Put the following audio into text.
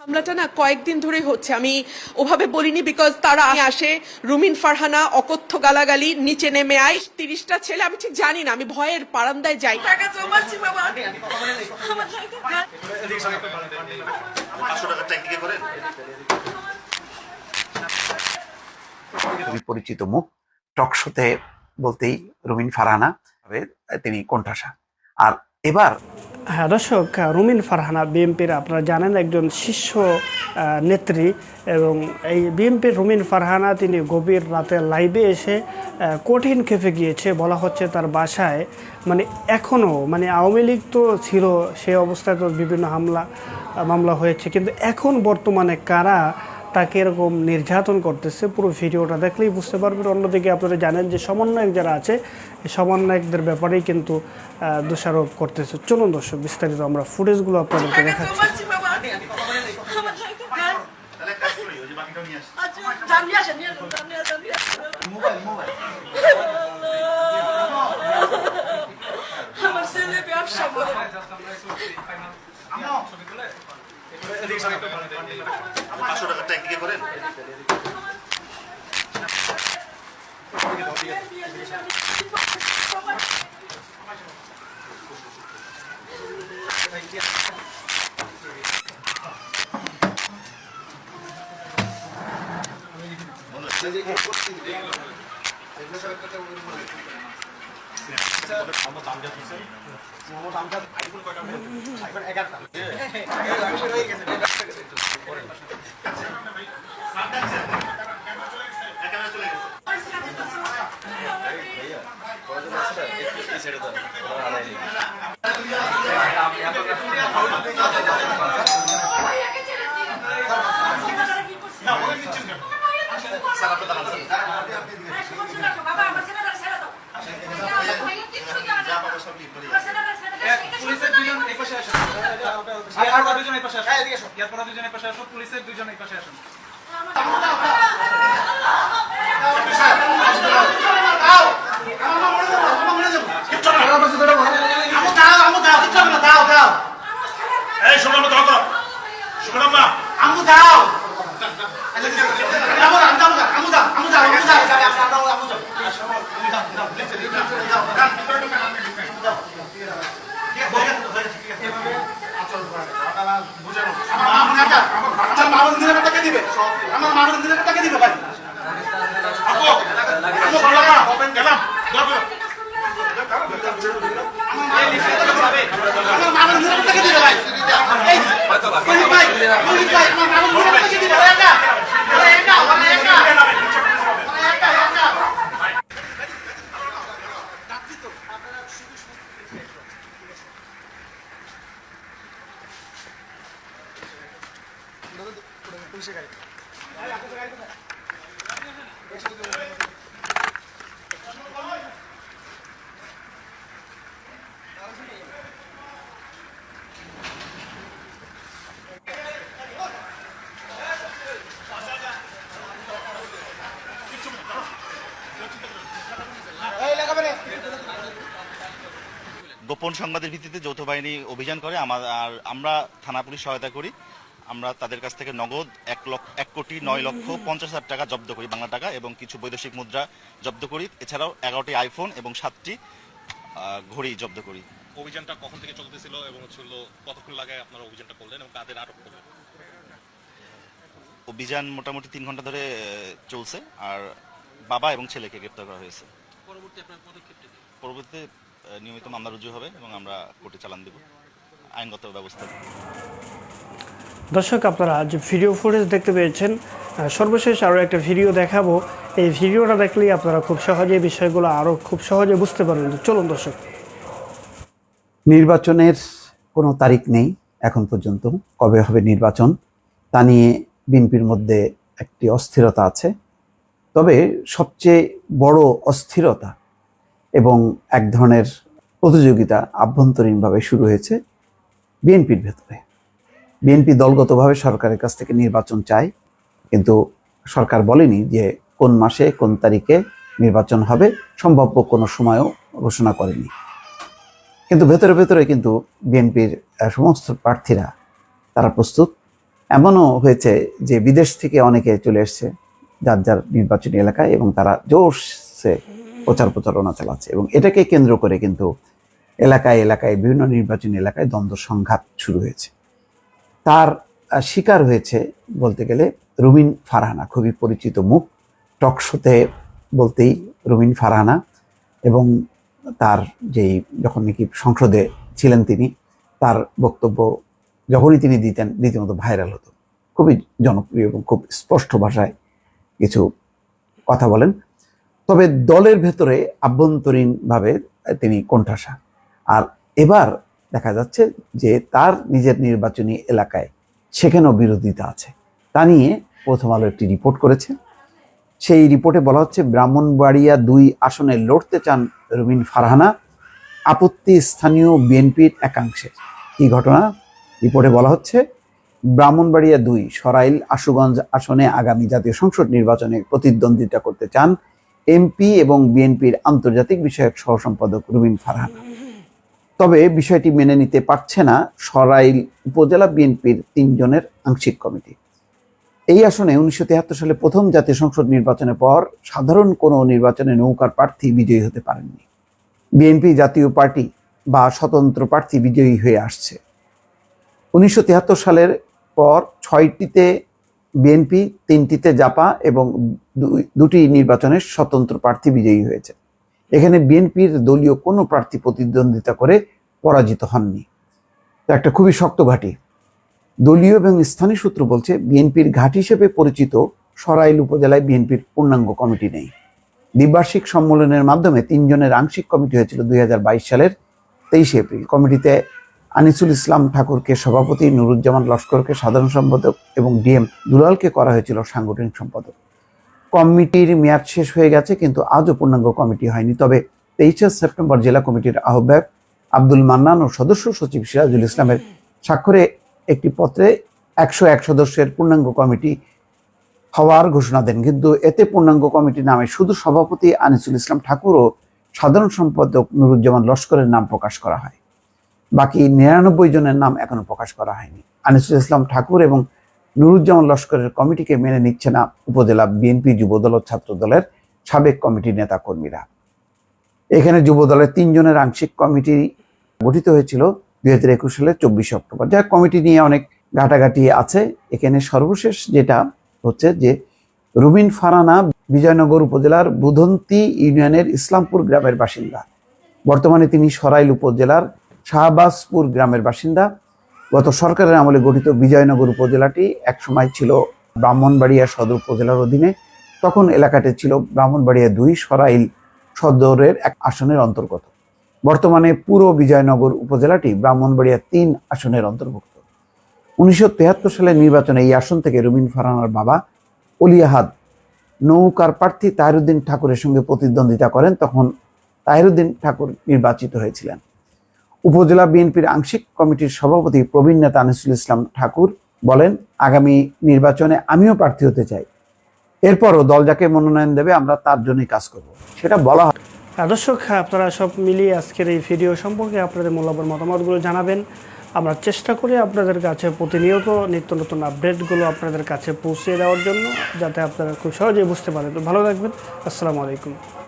হামলাটা না কয়েকদিন ধরে হচ্ছে। আমি ওভাবে বলিনি বিকজ তারা আসে। রুমিন ফারহানা অকথ্য গালাগালি নিচে নেমে আয়। তিরিশটা ছেলে আমি ঠিক জানি না আমি ভয়ের বারান্দায় যাই। খুবই পরিচিত মুখ। টকশোতে বলতেই রুমিন ফারহানা তিনি কোণঠাসা। আর এবার হ্যাঁ দর্শক রুমিন ফারহানা, বিএনপির আপনারা জানেন একজন শীর্ষ নেত্রী এবং এই বিএনপির রুমিন ফারহানা তিনি গভীর রাতে লাইভে এসে কঠিন খেপে গিয়েছে। বলা হচ্ছে তার বাসায় মানে এখনও মানে আওয়ামী লীগ তো ছিল সেই অবস্থায় তো বিভিন্ন হামলা, মামলা হয়েছে। কিন্তু এখন বর্তমানে কারা তাকে এরকম নির্যাতন করতেছে পুরো ভিডিওটা দেখলেই বুঝতে পারবেন। অন্যদিকে আপনারা জানেন যে সমন্বয়ক যারা আছে এই সমন্বয়কদের ব্যাপারেই কিন্তু দোষারোপ করতেছে। চলুন দর্শক বিস্তারিত আমরা ফুটেজগুলো আপনাদেরকে দেখাচ্ছি। আমার ছেলে ব্যবসা করে। টাকার ট্যাঙ্ক দিকে করেন ক্যামেরা চলে গেছে বাবা আমার ছেলেটা ছেড়ে দাও পুলিশের দুজন এই পাশে আসুন। ইয়ারপর দুজন এই পাশে আসুন ইয়ারপর দুজন এই পাশে আসুন পুলিশের দুজন এই পাশে আসুন এই শোনাম দাও দাও শোনাম না আমু গোপন সংবাদের ভিত্তিতে যৌথ বাহিনী অভিযান করে। আমার আর আমরা থানা পুলিশ সহায়তা করি। আমরা তাদের কাছ থেকে নগদ এক লক্ষ এক কোটি নয় লক্ষ পঞ্চাশ হাজার টাকা জব্দ করি বাংলা টাকা এবং কিছু বৈদেশিক মুদ্রা জব্দ করি। এছাড়াও এগারোটি আইফোন এবং সাতটি ঘড়ি জব্দ করি। অভিযানটা কখন থেকে চলতেছিল এবং হলো কতক্ষণ লাগে আপনারা অভিযানটা করলেন এবং কাদের আটক করলেন? অভিযান মোটামুটি তিন ঘণ্টা ধরে চলছে। আর বাবা এবং ছেলেকে গ্রেপ্তার করা হয়েছে? পরবর্তীতে নিয়মিত মামলা রুজু হবে এবং আমরা কোর্টে চালান দেব। আইনগত ব্যবস্থা দর্শক আপনারা যে ভিডিও ফুটেজ দেখতে পেয়েছেন সর্বশেষ আরও একটা ভিডিও দেখাবো। এই ভিডিওটা দেখলেই আপনারা খুব সহজে বিষয়গুলো আরও খুব সহজে বুঝতে পারবেন। চলুন দর্শক। নির্বাচনের কোনো তারিখ নেই এখন পর্যন্ত। কবে হবে নির্বাচন তা নিয়ে বিএনপির মধ্যে একটি অস্থিরতা আছে। তবে সবচেয়ে বড় অস্থিরতা এবং এক ধরনের প্রতিযোগিতা আভ্যন্তরীণভাবে শুরু হয়েছে বিএনপির ভেতরে। বিএনপি দলগতভাবে সরকারের কাছ থেকে নির্বাচন চায়, কিন্তু সরকার বলেনি যে কোন মাসে, কোন তারিখে নির্বাচন হবে, সম্ভাব্য কোনো সময়ও ঘোষণা করেনি। কিন্তু ভেতরে ভেতরে কিন্তু বিএনপির সমস্ত প্রার্থীরা তারা প্রস্তুত। এমনও হয়েছে যে বিদেশ থেকে অনেকে চলে এসছে। যার যার নির্বাচনী এলাকায় এবং তারা জোরসে প্রচার প্রচারণা চালাচ্ছে এবং এটাকে কেন্দ্র করে কিন্তু এলাকায় এলাকায় বিভিন্ন নির্বাচনী এলাকায় দ্বন্দ্ব সংঘাত শুরু হয়েছে। তার শিকার হয়েছে বলতে গেলে রুমিন ফারহানা, খুবই পরিচিত মুখ। টকশোতে বলতেই রুমিন ফারহানা এবং তার যেই যখন নাকি সংসদে ছিলেন তিনি, তার বক্তব্য যখনই তিনি দিতেন রীতিমতো ভাইরাল হতো। খুবই জনপ্রিয় এবং খুব স্পষ্ট ভাষায় কিছু কথা বলেন। তবে দলের ভেতরে আভ্যন্তরীণভাবে তিনি কোণঠাসা। আর এবার দেখা যাচ্ছে যে তার নিজের নির্বাচনী এলাকায় সেখানেও বিরোধিতা আছে। তা নিয়ে প্রথম আলো একটি রিপোর্ট করেছে। সেই রিপোর্টে বলা হচ্ছে, ব্রাহ্মণবাড়িয়া দুই আসনে লড়তে চান রুমিন ফারহানা। আপত্তি স্থানীয় বিএনপির একাংশের। কি ঘটনা রিপোর্টে বলা হচ্ছে ব্রাহ্মণবাড়িয়া দুই, সরাইল আশুগঞ্জ আসনে আগামী জাতীয় সংসদ নির্বাচনে প্রতিদ্বন্দ্বিতা করতে চান এমপি এবং বিএনপির আন্তর্জাতিক বিষয়ক সহ সম্পাদক রুমিন ফারহানা। তবে বিষয়টি মেনে নিতে পারছে না সরাইল উপজেলা বিএনপির তিনজনের আংশিক কমিটি। এই আসনে উনিশশো তিয়াত্তর সালে প্রথম জাতীয় সংসদ নির্বাচনের পর সাধারণ কোনো নির্বাচনে নৌকার প্রার্থী বিজয়ী হতে পারেননি। বিএনপি জাতীয় পার্টি বা স্বতন্ত্র প্রার্থী বিজয়ী হয়ে আসছে। উনিশশো তিয়াত্তর সালের পর ছয়টিতে বিএনপি, তিনটিতে জাপা এবং দুটি নির্বাচনের স্বতন্ত্র প্রার্থী বিজয়ী হয়েছে। এখানে বিএনপির দলীয় কোনো প্রার্থী প্রতিদ্বন্দ্বিতা করে পরাজিত হননি। একটা খুবই শক্ত ঘাঁটি। দলীয় এবং স্থানীয় সূত্র বলছে, বিএনপির ঘাট হিসেবে পরিচিত সরাইল উপজেলায় বিএনপির পূর্ণাঙ্গ কমিটি নেই। দ্বিবার্ষিক সম্মেলনের মাধ্যমে তিনজনের আংশিক কমিটি হয়েছিল দুই হাজার বাইশ সালের তেইশে এপ্রিল। কমিটিতে আনিসুল ইসলাম ঠাকুরকে সভাপতি, নুরুজ্জামান লস্করকে সাধারণ সম্পাদক এবং ডিএম দুলালকে করা হয়েছিল সাংগঠনিক সম্পাদক। কমিটির মেয়াদ শেষ হয়ে গেছে, কিন্তু আজও পূর্ণাঙ্গ কমিটি হয়নি। তবে তেইশে সেপ্টেম্বর জেলা কমিটির আহ্বায়ক আব্দুল মান্নান ও সদস্য সচিব সিরাজুল ইসলামের স্বাক্ষরে একটি পত্রে একশো এক সদস্যের পূর্ণাঙ্গ কমিটি হওয়ার ঘোষণা দেন। কিন্তু এতে পূর্ণাঙ্গ কমিটি নামে শুধু সভাপতি আনিসুল ইসলাম ঠাকুর ও সাধারণ সম্পাদক নুরুজ্জামান লস্করের নাম প্রকাশ করা হয়। বাকি নিরানব্বই জনের নাম এখনও প্রকাশ করা হয়নি। আনিসুল ইসলাম ঠাকুর এবং নুরুজ্জামান লস্করের কমিটিকে মেনে নিচ্ছে না উপজেলা বিএনপি যুবদল ও ছাত্র দলের সাবেক কমিটির নেতা কর্মীরা এখানে যুবদলের তিনজনের আংশিক কমিটি গঠিত হয়েছিল দুই হাজার একুশ সালের চব্বিশে অক্টোবর। যা কমিটি নিয়ে অনেক ঘাটাঘাটি আছে। এখানে সর্বশেষ যেটা হচ্ছে যে রুবিন ফারানা বিজয়নগর উপজেলার বুধন্তি ইউনিয়নের ইসলামপুর গ্রামের বাসিন্দা। বর্তমানে তিনি সরাইল উপজেলার শাহবাজপুর গ্রামের বাসিন্দা। গত সরকারের আমলে গঠিত বিজয়নগর উপজেলাটি একসময় ছিল ব্রাহ্মণবাড়িয়া সদর উপজেলার অধীনে। তখন এলাকাটি ছিল ব্রাহ্মণবাড়িয়া দুই সরাইল সদরের এক আসনের অন্তর্গত। বর্তমানে পুরো বিজয়নগর উপজেলাটি ব্রাহ্মণবাড়িয়া তিন আসনের অন্তর্ভুক্ত। উনিশশো সালের নির্বাচনে এই আসন থেকে রুমিন ফারানার বাবা অলিয়াহাদ নৌকার প্রার্থী তাহিরুদ্দিন ঠাকুরের সঙ্গে প্রতিদ্বন্দ্বিতা করেন। তখন তাহিরুদ্দিন ঠাকুর নির্বাচিত হয়েছিলেন। উপজেলা বিএনপির আংশিক কমিটির সভাপতি প্রবীণ নেতা আনিসুল ইসলাম ঠাকুর বলেন আগামী নির্বাচনে আমিও প্রার্থী হতে চাই। এরপরও দল যাকে মনোনয়ন দেবে আমরা তার জন্যই কাজ করব। সেটা বলা হয়। আহ, দর্শক আপনারা সব মিলিয়ে আজকের এই ভিডিও সম্পর্কে আপনাদের মূল্যবান মতামতগুলো জানাবেন। আমরা চেষ্টা করি আপনাদের কাছে প্রতিনিয়ত নিত্য নতুন আপডেটগুলো আপনাদের কাছে পৌঁছে দেওয়ার জন্য যাতে আপনারা খুব সহজেই বুঝতে পারেন। ভালো থাকবেন। আসসালামু আলাইকুম।